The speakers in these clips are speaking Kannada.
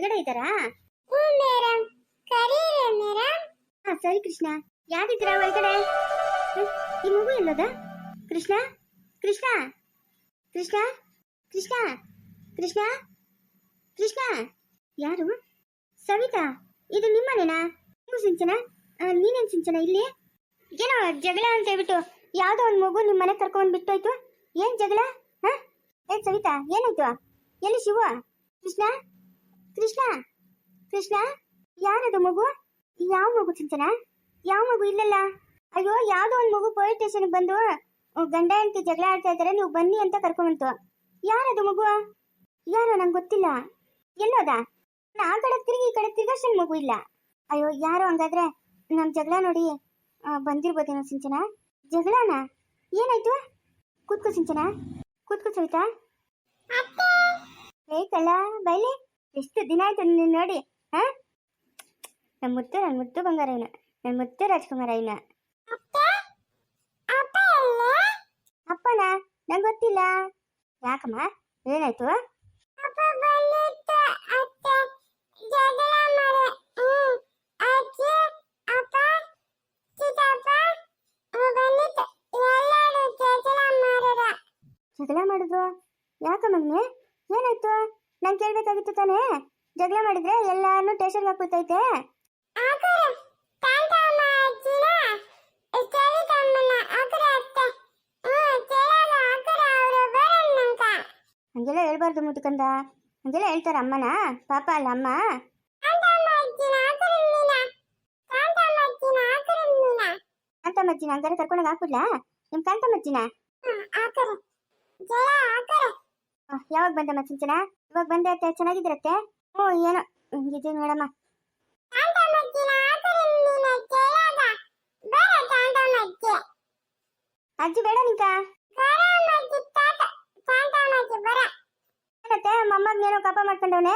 ಒಳಗಡೆ ಇದ್ದಾರಾ? ಹ್ಞೂ ಮೇಡಮ್. ಕರೀರಿ ಮೇಡಮ್. ಹಾ ಸರಿ ಕೃಷ್ಣ. ಯಾರಿದ್ದೀರಾ ಒಳಗಡೆ? ಈ ಮಗು ಎಲ್ಲದ? ಕೃಷ್ಣ? ಕೃಷ್ಣ? ಕೃಷ್ಣ? ಕೃಷ್ಣ? ಕೃಷ್ಣ? ಕೃಷ್ಣ? ಯಾರು? ಸವಿತಾ ಇದು ನಿಮ್ಮನೇನಾ? ನೀವು ಸಿಂಚನ? ಆ, ನೀನೇನ್ ಸಿಂಚನ ಇಲ್ಲಿ? ಏನೋ ಜಗಳ ಅಂತ ಹೇಳ್ಬಿಟ್ಟು ಯಾವ್ದೋ ಒಂದು ಮಗು ನಿಮ್ಮ ಮನೆ ಕರ್ಕೊಂಡ್ ಬಿಟ್ಟೋಯ್ತು. ಏನ್ ಜಗಳ? ಹ? ಏನ್ ಸವಿತಾ ಏನಾಯ್ತು? ಎಲ್ಲಿ ಶಿವ? ಕೃಷ್ಣ? ಕೃಷ್ಣ ಕೃಷ್ಣ ಯಾರದು ಮಗು? ಯಾವ ಮಗು ಚಿಂತನ? ಯಾವ ಮಗು ಇಲ್ಲಲ್ಲ? ಅಯ್ಯೋ ಯಾವ್ದೋ ಒಂದು ಮಗು ಪೊಲೀಸ್ ಸ್ಟೇಷನ್ಗೆ ಬಂದು ಗಂಡ ಹೆಂಡತಿ ಜಗಳ ಆಡ್ತಾ ಇದ್ದಾರೆ ನೀವು ಬನ್ನಿ ಅಂತ ಕರ್ಕೊಂಡ್ಬಂತು ಯಾರದು ಮಗು? ಯಾರೋ ನಂಗೆ ಗೊತ್ತಿಲ್ಲ. ಎಲ್ಲೋದ? ನಾ ಆ ಕಡೆ ತಿರುಗಿ ಈ ಕಡೆ ತಿರ್ಗಷ್ಟನ್ ಮಗು ಇಲ್ಲ. ಅಯ್ಯೋ ಯಾರೋ ಹಂಗಾದ್ರೆ ನಮ್ಮ ಜಗಳ ನೋಡಿ ಬಂದಿರ್ಬೋದೇನೋ ಸಿಂಚನ ಜಗಳನ? ಏನಾಯ್ತು? ಕೂತ್ಕೋ ಸಿಂಚನ ಕೂತ್ಕೋ ಸವಿತಾ? ಏ ಕಳ್ಳ ಬೈಲಿ. ಎಷ್ಟು ದಿನ ಆಯ್ತು ನೀನು ನೋಡಿ ಹಾ? ನಮ್ಮ ಮುತ್ತು ನನ್ನ ಮುತ್ತು ಬಂಗಾರ ಇವ್ನ. ನನ್ನ ಮುತ್ತು ರಾಜ್ಕುಮಾರ ಇವ್ನ. ಅಪ್ಪನ? ನಂಗೆ ಗೊತ್ತಿಲ್ಲ. ಯಾಕಮ್ಮ? ಏನಾಯ್ತು? ಜಗಳ ಮಾಡಿದ್ರು. ಯಾಕಮ್ಮನೆ ಏನಾಯ್ತು? ನಂಗೆ ಕೇಳ್ಬೇಕಾಗಿತ್ತು ತಾನೇ ಜಗಳ ಮಾಡಿದ್ರೆ ಎಲ್ಲಾನು ಟೇಷನ್ಗೆ ಹಾಕ್ಬಿಟ್ಟೈತೆ ಆಕರೆ ಕಾಂತಮ್ಮ ಅಜ್ಜಿನ ಸವಿತಮ್ಮನ ಆಕರೆ ಅತ್ತೆ ಹ್ಮ್ ಕೇಳಲ್ಲ ಆಕರೆ ಅವರು ಬರಣ್ಣಂಕ ಹಂಗೆಲ್ಲ ಹೇಳ್ಬಾರ್ದು ಮುದುಕಂದ ಹಂಗೆಲ್ಲ ಹೇಳ್ತಾರ ಅಮ್ಮನ ಪಾಪ ಅಲ್ಲ ಅಮ್ಮ ಕಾಂತಮ್ಮ ಅಜ್ಜಿನ ಆಕರೆ ಮೀನ ಕಾಂತಮ್ಮ ಅಜ್ಜಿನ ಆಕರೆ ಮೀನ ಕಾಂತಮ್ಮಜ್ಜಿನ ಹಂಗಾರೆ ಕರ್ಕೊಂಡೋಗಿ ಹಾಕ್ಬಿಡ್ಲಾ ನಿಮ್ ಕಾಂತಮ್ಮಜ್ಜಿನ ಹ್ಮ್, ಆಕರೆ ಜಯ ಆಕರೆ ಆ, ಯಾವಾಗ ಬಂದಮ್ಮ ಚಿಂಚನ? ಇವಾಗ ಬಂದೆ ಅತ್ತೆ ಚೆನ್ನಾಗಿದ್ರತ್ತೆ ಹ್ಞೂ ಏನೋ ಇದೆ ನೋಡಮ್ಮ. ಅಜ್ಜಿ, ಬೇಡ ನಿಂಕ. ಏನತ್ತೆ ಮೊಮ್ಮಗ್ ಏನೋ ಕಪ ಮಾಡ್ಕೊಂಡವನೆ?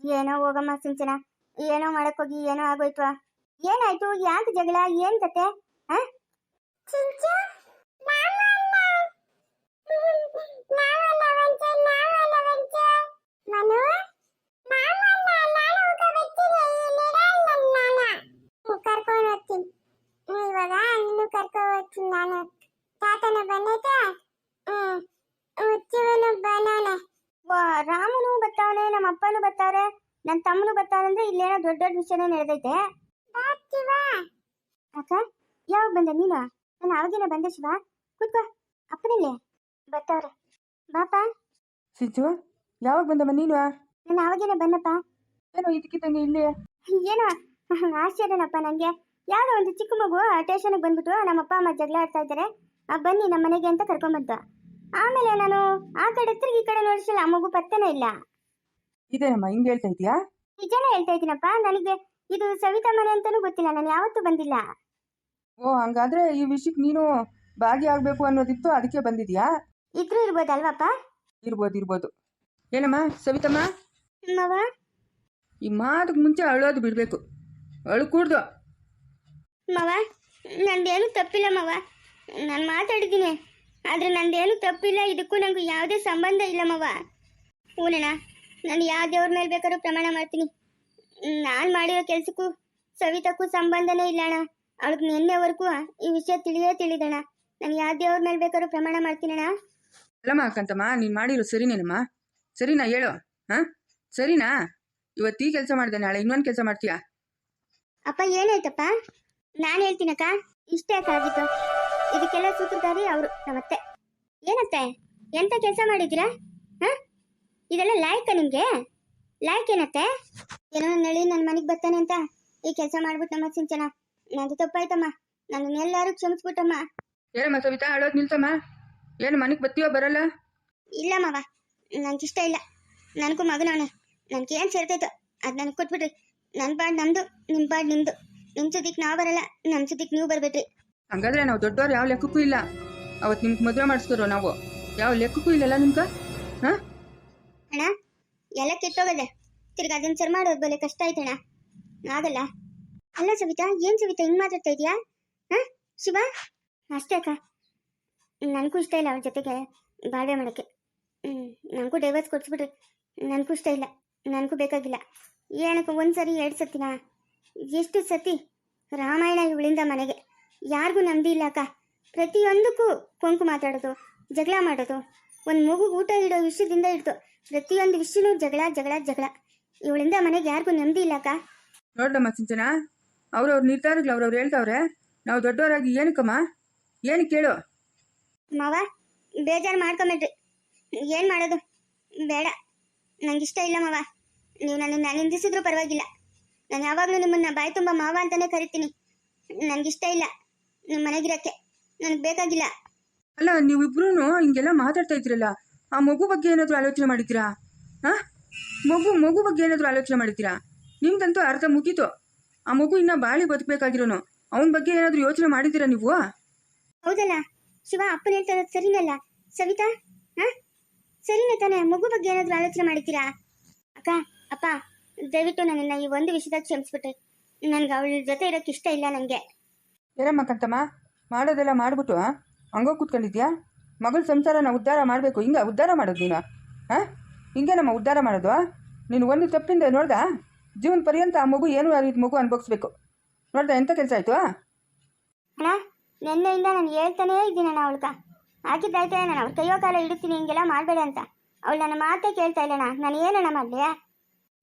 ಏನೋ ಹೋಗಮ್ಮ ಸಿಂಚನ ಏನೋ ಮಾಡಕ್ ಹೋಗಿ, ಏನೋ ಆಗೋಯ್ತು. ಏನಾಯ್ತು? ಯಾಕೆ ಜಗಳ? ಏನ್ ಕತೆ? ಚಿಂಚು ನಾನು ಕರ್ಕೊಂಡು ಹೋಗ್ತೀನಿ. ಇವಾಗ ಇನ್ನು ಕರ್ಕೊಂಡು ಹೋಗ್ತೀನಿ ನಾನು. ತಾತನ ಬಂದೈತೆ ಹುಚ್ಚಿವನು ಬನಾನೆ ವಾ ರಾಮನು ಬರ್ತಾವನೆ ನಮ್ಮ ಅಪ್ಪನು ಬರ್ತಾವ್ರೆ ನನ್ನ ತಮ್ಮನು ಬರ್ತಾವ್ರೆ ಅಂದ್ರೆ ಇಲ್ಲೇನೋ ದೊಡ್ಡ ದೊಡ್ಡ ವಿಷಯನೇ ನಡೆದೈತೆ. ಬಾತಿವಾ ಅಕ್ಕ ಯಾವಾಗ ಬಂದೆ ನೀನು? ನಾನು ಅವಾಗಿನ ಬಂದೆ ಶಿವ. ಕೂತ್ಕೋ. ಅಪ್ಪನಿಲ್ಲೇ. ಬರ್ತಾವ್ರೆ ಬಾಪಾ. ಸಿಂಚು ಯಾವಾಗ ಬಂದಮ್ಮ ನೀನು? ನಾನು ಅವಾಗೇನೆ ಬಂದಪ್ಪ. ಏನೋ ಇದಕ್ಕಿದ್ದಂಗೆ ಇಲ್ಲಿ? ಏನೋ ಆಶ್ಚರ್ಯನಪ್ಪ ನನಗೆ ಯಾವುದೋ ಒಂದು ಚಿಕ್ಕ ಮಗು ಟೇಷನ್ಗೆ ಬಂದ್ಬಿಟ್ಟು ನಮ್ಮ ಅಪ್ಪ ಅಮ್ಮ ಜಗಳ ಆಡ್ತಾ ಇದ್ದಾರೆ. ಆ, ಬನ್ನಿ ನಮ್ಮ ಮನೆಗೆ ಅಂತ ಕರ್ಕೊಂಬಂತು ಆಮೇಲೆ ನಾನು ಆ ಕಡೆ ತಿರುಗಿ ಈ ಕಡೆ ನೋಡಿಸಿಲ್ಲ ಆ ಮಗು ಪತ್ತೆನೇ ಇಲ್ಲ. ಇದೇನಮ್ಮ ಹಿಂಗೆ ಹೇಳ್ತಾ ಇದೀಯಾ ನಿಜನೇ ಹೇಳ್ತಾ ಇದ್ದೀನಪ್ಪ ನನಗೆ ಇದು ಸವಿತಾ ಮನೆ ಅಂತಾನೂ ಗೊತ್ತಿಲ್ಲ ನಾನು ಯಾವತ್ತೂ ಬಂದಿಲ್ಲ. ಓ ಹಂಗಾದ್ರೆ ಈ ವಿಷಯಕ್ಕೆ ನೀನು ಭಾಗಿಯಾಗಬೇಕು ಅನ್ನೋದಿತ್ತು ಅದಕ್ಕೆ ಬಂದಿದ್ಯಾ ಇದ್ರೂ ಇರ್ಬೋದಲ್ವಪ್ಪ? ಇರ್ಬೋದು ಇರ್ಬೋದು. ಏನಮ್ಮ ಸವಿತಮ್ಮ? ಮವ ಈ ಮಾತು ಮುಂಚೆ ಅಳೋದು ಬಿಡಬೇಕು. ಅಳು ಕೂಡ್ದು. ಮವ ನಂದೇನು ತಪ್ಪಿಲ್ಲ ಮವ. ನಾನು ಮಾತಾಡಿದ್ದೀನಿ. ಆದರೆ ನಂದೇನು ತಪ್ಪಿಲ್ಲ ಇದಕ್ಕೂ ನನಗೂ ಯಾವುದೇ ಸಂಬಂಧ ಇಲ್ಲ ಮವ. ಹೂನಣ್ಣ ನಾನು ಯಾವ ದೇವ್ರ ಮೇಲೆ ಬೇಕಾದ್ರೂ ಪ್ರಮಾಣ ಮಾಡ್ತೀನಿ. ನಾನು ಮಾಡಿರೋ ಕೆಲಸಕ್ಕೂ ಸವಿತಕ್ಕೂ ಸಂಬಂಧನೇ ಇಲ್ಲ ಅಣ್ಣ. ಅವಳಿಗೆ ನಿನ್ನೆವರೆಗೂ ಈ ವಿಷಯ ತಿಳಿಯೇ ತಿಳಿದಣ್ಣ. ನಾನು ಯಾವ ದೇವ್ರ ಮೇಲೆ ಬೇಕಾದ್ರೂ ಪ್ರಮಾಣ ಮಾಡ್ತೀನಣ್ಣ. ಅಲ್ಲಮ್ಮ ಅಕ್ಕಂತಮ್ಮ ನೀನು ಮಾಡಿರೋ ಸರಿನೇನಮ್ಮ? ಸರಿನಾ ಹೇಳು ಹಾಂ? ಸರಿನಾ? ಇವತ್ತೀ ಈ ಕೆಲಸ ಮಾಡಿದೆ ನಾಳೆ ಇನ್ನೊಂದು ಕೆಲಸ ಮಾಡ್ತೀಯಾ? ಅಪ್ಪ ಏನಾಯ್ತಪ್ಪ? ನಾನು ಹೇಳ್ತೀನಕ್ಕ ಇಷ್ಟೇ ಆಗಿತ್ತು ಇದಕ್ಕೆಲ್ಲ ಸೂತ್ರಧಾರಿ ಅವರು ನಮ್ಮತ್ತೆ. ಏನತ್ತೆ? ಎಂತ ಕೆಲಸ ಮಾಡಿದ್ದೀರಾ? ಹಾ? ಇದೆಲ್ಲ ಲಾಯ್ಕ ನಿಮಗೆ? ಲಾಯಕ್ ಏನತ್ತೆ? ಏನೋ ನಳಿ ನನ್ನ ಮನೆಗೆ ಬರ್ತಾನೆ ಅಂತ ಈ ಕೆಲಸ ಮಾಡ್ಬಿಟ್ಟು ನಮ್ಮ ಸಿಂಚನ. ನಂದು ತಪ್ಪಾಯ್ತಮ್ಮ. ನನ್ನನ್ನೆಲ್ಲರೂ ಕ್ಷಮಿಸ್ಬಿಟ್ಟಮ್ಮ. ಏನಮ್ಮ ಸವಿತಾ ಅಳೋದು ನಿಲ್ತಮ್ಮ ಏನು ಮನೆಗೆ ಬರ್ತೀಯೋ ಬರಲ್ಲ? ಇಲ್ಲ ಮಾವ ನಂಗೆ ಇಷ್ಟ ಇಲ್ಲ. ನನಗೂ ಮಗನವನೇ ನನಗೇನು ಏನು ಸೇರ್ತೈತೋ ಅದು ನನಗೆ ಕೊಟ್ಬಿಡ್ರಿ ನನ್ನ ಪಾಡ್ ನಮ್ದು ನಿಮ್ಮ ಪಾಡ್ ನಿಮ್ಮದು ನಿಮ್ಮ ಸುದ್ದಿಗೆ ನಾವು ಬರಲ್ಲ ನಮ್ಮ ಸುದ್ದಿಗೆ ನೀವು ಬರ್ಬೇಕ್ರಿ ಹಂಗಾದ್ರೆ ನಾವು ದೊಡ್ಡವ್ರು ಯಾವ ಲೆಕ್ಕಕ್ಕೂ ಇಲ್ಲ. ಅವತ್ತು ನಿಮ್ಗೆ ಮದುವೆ ಮಾಡಿಸ್ತಾರೋ ನಾವು. ಯಾವ ಲೆಕ್ಕಕ್ಕೂ ಇಲ್ಲಲ್ಲ ನಿಮ್ಗೆ? ಹಾಂ? ಅಣ್ಣ ಎಲ್ಲ ಕೆಟ್ಟೋಗದೆ. ತಿರ್ಗಿ ಅದನ್ನ ಸರಿ ಮಾಡೋದು ಬಲೆ ಕಷ್ಟ ಆಯ್ತಣ್ಣ ಆಗಲ್ಲ. ಅಲ್ಲ ಸವಿತಾ ಏನು ಸವಿತಾ ಹಿಂಗೆ ಮಾತಾಡ್ತಾ ಇದೆಯಾ? ಹಾಂ? ಶಿವ ಅಷ್ಟೇ ಅಕ್ಕ. ನನಗೂ ಇಷ್ಟ ಇಲ್ಲ ಅವ್ರ ಜೊತೆಗೆ ಬಾಳ್ವೆ ಮಾಡೋಕ್ಕೆ. ಹ್ಞೂ ನನಗೂ ಡೈವರ್ಸ್ ಕೊಡಿಸ್ಬಿಡ್ರಿ ನನಗೂ ಇಷ್ಟ ಇಲ್ಲ. ನನಗೂ ಬೇಕಾಗಿಲ್ಲ. ಏನಕ್ಕೆ ಒಂದು ಸರಿ ಎರಡು ಸತಿನಾ ಎಷ್ಟು ಸತಿ? ರಾಮಾಯಣ ಇವಳಿಂದ ಮನೆಗೆ. ಯಾರಿಗೂ ನಂಬಿ ಇಲ್ಲ ಅಕ್ಕ. ಪ್ರತಿಯೊಂದಕ್ಕೂ ಕೊಂಕು ಮಾತಾಡೋದು ಜಗಳ ಮಾಡೋದು. ಒಂದು ಮಗು ಊಟ ಇಡೋ ವಿಷಯದಿಂದ ಇಡ್ತು ಪ್ರತಿಯೊಂದು ವಿಷಯನೂ ಜಗಳ ಜಗಳ ಜಗಳ. ಇವಳಿಂದ ಮನೆಗೆ ಯಾರಿಗೂ ನೆಮ್ಮದಿ ಇಲ್ಲ ಅಕ್ಕ. ನೋಡ್ಲಮ್ಮ ಸಿಂಚನ ಅವ್ರವ್ರ ನಿರ್ಧಾರಗಳು ಅವ್ರವ್ರು ಹೇಳ್ತಾವ್ರೆ ನಾವು ದೊಡ್ಡವರಾಗಿ ಏನಕ್ಕಮ್ಮ? ಏನು ಕೇಳು? ಮಾವ ಬೇಜಾರು ಮಾಡ್ಕೊಂಬಿಡ್ರಿ. ಏನು ಮಾಡೋದು? ಬೇಡ. ನಂಗಿಷ್ಟ ಇಷ್ಟ ಇಲ್ಲ ಮಾವ. ನೀವು ನನ್ನ ನಿಂದಿಸಿದ್ರು ಪರವಾಗಿಲ್ಲ. ನಾನು ಯಾವಾಗಲೂ ನಿಮ್ಮನ್ನ ಬಾಯಿ ತುಂಬ ಮಾವ ಅಂತಾನೆ ಕರಿತೀನಿ. ನನಗಿಷ್ಟ ಇಲ್ಲ. ನಿಮ್ಮ ಮನೆಗಿರಕ್ಕೆ. ನನಗೆ ಬೇಕಾಗಿಲ್ಲ. ಅಲ್ಲ ನೀವಿಬ್ರು ಹಿಂಗೆಲ್ಲ ಮಾತಾಡ್ತಾ ಇದ್ರಲ್ಲ ಆ ಮಗು ಬಗ್ಗೆ ಏನಾದರೂ ಆಲೋಚನೆ ಮಾಡಿದ್ದೀರಾ? ಹಾಂ ಮಗು ಮಗು ಬಗ್ಗೆ ಏನಾದರೂ ಆಲೋಚನೆ ಮಾಡಿದ್ದೀರಾ? ನಿಮ್ದಂತೂ ಅರ್ಧ ಮುಗೀತು. ಆ ಮಗು ಇನ್ನೂ ಬಾಳಿ ಬದುಕಬೇಕಾಗಿರೋನು. ಅವನ ಬಗ್ಗೆ ಏನಾದರೂ ಯೋಚನೆ ಮಾಡಿದ್ದೀರಾ ನೀವು? ಹೌದಲ್ಲ. ಶಿವ ಅಪ್ಪನ ಹೇಳ್ತಾ ಇರೋದು ಸರಿನಲ್ಲ. ಸವಿತಾ? ಹಾ ಸರಿನೇ ತಾನೇ ಮಗು ಬಗ್ಗೆ ಏನಾದರೂ ಆಲೋಚನೆ ಮಾಡಿದ್ದೀರಾ? ಅಕ್ಕ ಅಪ್ಪ ದಯವಿಟ್ಟು ನನ್ನನ್ನು ಈ ಒಂದು ವಿಷಯದಾಗ ಕ್ಷಮಿಸ್ಬಿಟ್ರಿ. ನನ್ಗೆ ಅವಳ ಜೊತೆ ಇರೋಕೆ ಇಷ್ಟ ಇಲ್ಲ ನನಗೆ. ಏನಮ್ಮ ಕಂತಮ್ಮ? ಮಾಡೋದೆಲ್ಲ ಮಾಡ್ಬಿಟ್ಟು ಹಂಗೋ ಕೂತ್ಕೊಂಡಿದ್ಯಾ? ಮಗಳ ಸಂಸಾರನ ಉದ್ಧಾರ ಮಾಡಬೇಕು ಹಿಂಗೆ ಉದ್ಧಾರ ಮಾಡೋದು ನೀನು ಹಾಂ ಹಿಂಗೆ ನಮ್ಮ ಉದ್ಧಾರ ಮಾಡೋದು ನೀನು ಒಂದು ತಪ್ಪಿಂದ ನೋಡ್ದ? ಜೀವನ ಪರ್ಯಂತ ಆ ಮಗು ಏನು ರೀತಿ ಮಗು ಅನುಭವಿಸ್ಬೇಕು. ನೋಡ್ದ ಎಂಥ ಕೆಲಸ ಆಯಿತು ಅಣ್ಣ ನಿನ್ನೆಯಿಂದ ನಾನು ಹೇಳ್ತಾನೇ ಇದ್ದೀನಣ್ಣ ಅವಳ್ಗ. ಆಗಿದ್ದಾಯ್ತೆ ನಾನು ಅವ್ರ ಕೈಯೋ ಕಾಲ ಇಡುತ್ತೀನಿ, ಹಿಂಗೆಲ್ಲ ಮಾಡಬೇಡ ಅಂತ. ಅವಳು ನನ್ನ ಮಾತೇ ಕೇಳ್ತಾ ಇಲ್ಲಣ್ಣ ನಾನು ಏನಣ್ಣ ಮಾಡಲಿಯಾ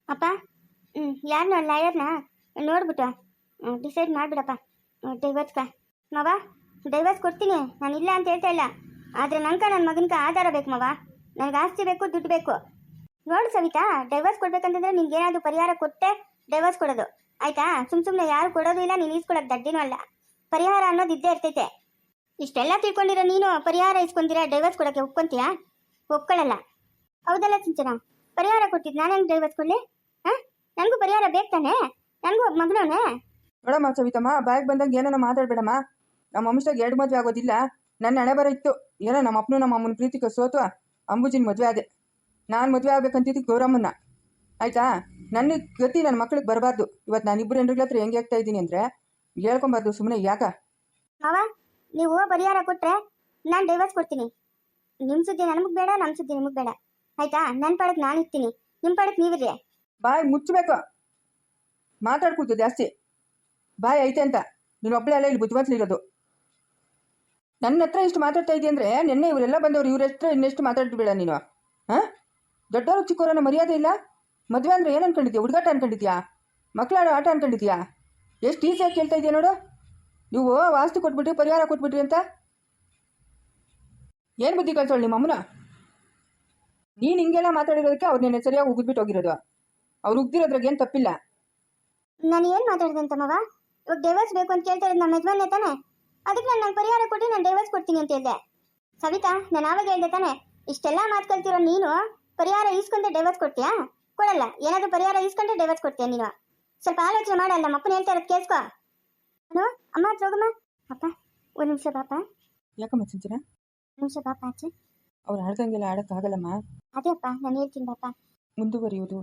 ಅಪ್ಪ ಹ್ಞೂ ಯಾರನ್ನ ಲಾಯರ್ನ ನೋಡ್ಬಿಟ್ಟು ಡಿಸೈಡ್ ಮಾಡಿಬಿಡಪ್ಪ. ಡೈವರ್ಸ್ಕ ಮವ ಡೈವರ್ಸ್ ಕೊಡ್ತೀನಿ, ನಾನು ಇಲ್ಲ ಅಂತ ಹೇಳ್ತಾ ಇಲ್ಲ. ಆದರೆ ನಂಗೆ ನನ್ನ ಮಗನಿಗೆ ಆಧಾರ ಬೇಕು, ಮವ. ನನಗೆ ಆಸ್ತಿ ಬೇಕು, ದುಡ್ಡು ಬೇಕು. ನೋಡು ಸವಿತಾ ಡೈವರ್ಸ್ ಕೊಡ್ಬೇಕಂತಂದ್ರೆ ನಿನ್ಗೆ ಏನಾದರೂ ಪರಿಹಾರ ಕೊಟ್ಟೆ ಡೈವರ್ಸ್ ಕೊಡೋದು. ಆಯ್ತಾ? ಸುಮ್ಮ ಸುಮ್ಮನೆ ಯಾರು ಕೊಡೋದು ಇಲ್ಲ, ನೀನು ಈಸ್ಕೊಳಕ್ ದಡ್ಡಿನೂ ಅಲ್ಲ. ಪರಿಹಾರ ಅನ್ನೋದು ಇದ್ದೇ ಇರ್ತೈತೆ. ಇಷ್ಟೆಲ್ಲ ತಿಳ್ಕೊಂಡಿರೋ ನೀನು ಪರಿಹಾರ ಇಸ್ಕೊಂತೀರಾ? ಡೈವರ್ಸ್ ಕೊಡೋಕ್ಕೆ ಒಪ್ಕೊಂತೀಯಾ? ಒಪ್ಕೊಳ್ಳಲ್ಲ ಹೌದಲ್ಲ ಸಿಂಚನ? ಪರಿಹಾರ ಕೊಟ್ಟಿದ್ದು ನಾನು ಹೆಂಗೆ ಡೈವರ್ಸ್ ಕೊಡಲಿ? ಹಾಂ? ನನಗೂ ಪರಿಹಾರ ಬೇಕು ತಾನೆ? ನನಗೂ ಒಬ್ಬ ಮಗನವನೇ? ನೋಡಮ್ಮ ಸವಿತಮ್ಮ ಬಾಯಿಗೆ ಬಂದಾಗ ಏನೋ ಮಾತಾಡ್ಬೇಡಮ್ಮ. ನಮ್ಮ ವಂಶದಾಗ ಎರಡು ಮದುವೆ ಆಗೋದಿಲ್ಲ. ನನ್ನ ಹಣೆ ಬರ ಇತ್ತು. ಏನೋ ನಮ್ಮ ಅಪ್ಪನು ನಮ್ಮ ಅಮ್ಮನ ಪ್ರೀತಿಗೆ ಸೋತು ಅಂಬುಜಿನ ಮದುವೆ ಆದೆ. ನಾನು ಮದುವೆ ಆಗ್ಬೇಕಂತಿದ್ದು ಗೌರಮ್ಮನ್ನ. ಆಯ್ತಾ? ನನ್ನ ಗತಿ ನನ್ನ ಮಕ್ಳಿಗೆ ಬರಬಾರ್ದು. ಇವತ್ತು ನಾನು ಇಬ್ಬರು ಹೆಂಡ್ರಿಗಳ ಹತ್ರ ಹೆಂಗೆ ಆಗ್ತಾ ಇದ್ದೀನಿ ಅಂದರೆ ಹೇಳ್ಕೊಬಾರ್ದು ಸುಮ್ಮನೆ ಯಾಕ? ನೀವು ಪರಿಹಾರ ಕೊಟ್ರೆ ನಾನು ಡೈವರ್ಸ್ ಕೊಡ್ತೀನಿ. ನಿಮ್ಮ ಸುದ್ದಿ ನನಗೆ ಬೇಡ ನಮ್ಮ ಸುದ್ದಿ ನಿಮಗೆ ಬೇಡ. ಆಯ್ತಾ? ನನ್ನ ಪಾಡಕ್ಕೆ ನಾನು ಇರ್ತೀನಿ. ನಿಮ್ಮ ಪಾಡಕ್ಕೆ ನೀವಿರಿ ಬಾಯ್ ಮುಚ್ಚಬೇಕು. ಮಾತಾಡ್ಕೊಡ್ತು ಜಾಸ್ತಿ. ಬಾಯ್ ಐತೆ ಅಂತ. ನೀನು ಒಬ್ಬಳೇ ಅಲ್ಲ, ಇಲ್ಲಿ ಬುದ್ಧಿವಂತಲಿರೋದು ನನ್ನ ಹತ್ರ ಇಷ್ಟು ಮಾತಾಡ್ತಾ ಇದೆಯಾ ಅಂದರೆ ನಿನ್ನೆ ಇವರೆಲ್ಲ ಬಂದವರು ಇವ್ರ ಹತ್ರ ಇನ್ನೆಷ್ಟು ಮಾತಾಡ್ಬೇಡ ನೀನು. ಹಾಂ? ದೊಡ್ಡವರು ಚಿಕ್ಕವರನ್ನ ಮರ್ಯಾದೆ ಇಲ್ಲ? ಮದುವೆ ಅಂದರೆ ಏನು ಅನ್ಕೊಂಡಿದ್ಯಾ? ಹುಡುಗಾಟ ಅನ್ಕೊಂಡಿದ್ಯಾ? ಮಕ್ಕಳಾಡೋ ಆಟ ಅನ್ಕೊಂಡಿದ್ಯಾ? ಎಷ್ಟು ಈಸಿಯಾಗಿ ಕೇಳ್ತಾ ಇದೆಯಾ ನೋಡು. ನೀವು ವಾಸ್ತು ಕೊಟ್ಬಿಟ್ರಿ, ಪರಿಹಾರ ಕೊಟ್ಬಿಟ್ರಿ ಅಂತ? ಏನು ಬುದ್ಧಿ ಕಳ್ಸೋಳು ನಿಮ್ಮ ಅಮ್ಮನ? ನೀನು ಹಿಂಗೆಲ್ಲ ಮಾತಾಡಿರೋದಕ್ಕೆ ಅವ್ರು ನಿನ್ನೆ ಸರಿಯಾಗಿ ಉಗಿದ್ಬಿಟ್ಟು ಹೋಗಿರೋದು. ಅವ್ರು ಉಗ್ದಿರೋದ್ರಾಗ ಏನು ತಪ್ಪಿಲ್ಲ? ನಾನು ಏನು ಮಾತಾಡಿದೆ ಅಂತ ಮಗ ಇವಾಗ ಡೈವರ್ಸ್ ಬೇಕು ಅಂತ ಕೇಳ್ತಾ ಇರೋದು ನಮ್ಮ ಯಜಮಾನ್ಯ ತಾನೆ? ಅದಕ್ಕೆ ನಾನು ನಂಗೆ ಪರಿಹಾರ ಕೊಟ್ಟು ನಾನು ಡೈವರ್ಸ್ ಕೊಡ್ತೀನಿ ಅಂತ ಹೇಳಿದೆ. ಸವಿತಾ, ನಾನು ಆವಾಗ ಹೇಳ್ದೆ ತಾನೆ, ಇಷ್ಟೆಲ್ಲ ಮಾತು ನೀನು ಪರಿಹಾರ ಈಸ್ಕೊಂಡೆ ಡೈವರ್ಸ್ ಕೊಡ್ತೀಯಾ? ಕೊಡಲ್ಲ, ಏನಾದರೂ ಪರಿಹಾರ ಈಸ್ಕೊಂಡ್ರೆ ಡೈವರ್ಸ್ ಕೊಡ್ತೀಯಾ ನೀನು? ಸ್ವಲ್ಪ ಆಲೋಚನೆ ಮಾಡಲ್ಲ ನಮ್ಮ ಅಪ್ಪನ ಹೇಳ್ತಾ ಇರೋದು ಕೇಳಿಸ್ಕೊ ಅನು ಅಮ್ಮ ಹೋಗಮ್ಮ. ಅಪ್ಪ ಒಂದು ನಿಮಿಷ ಪಾಪ ಯಾಕಮ್ಮ ಒಂದು ನಿಮಿಷ ಪಾಪ ಆಚೆ ಅವ್ರು ಆಡ್ದಂಗೆಲ್ಲ ಆಡೋಕ್ಕಾಗಲ್ಲಮ್ಮ. ಅದೇ ಅಪ್ಪ ನಾನು ಹೇಳ್ತೀನಿ ಪಾಪ ಮುಂದುವರಿಯೋದು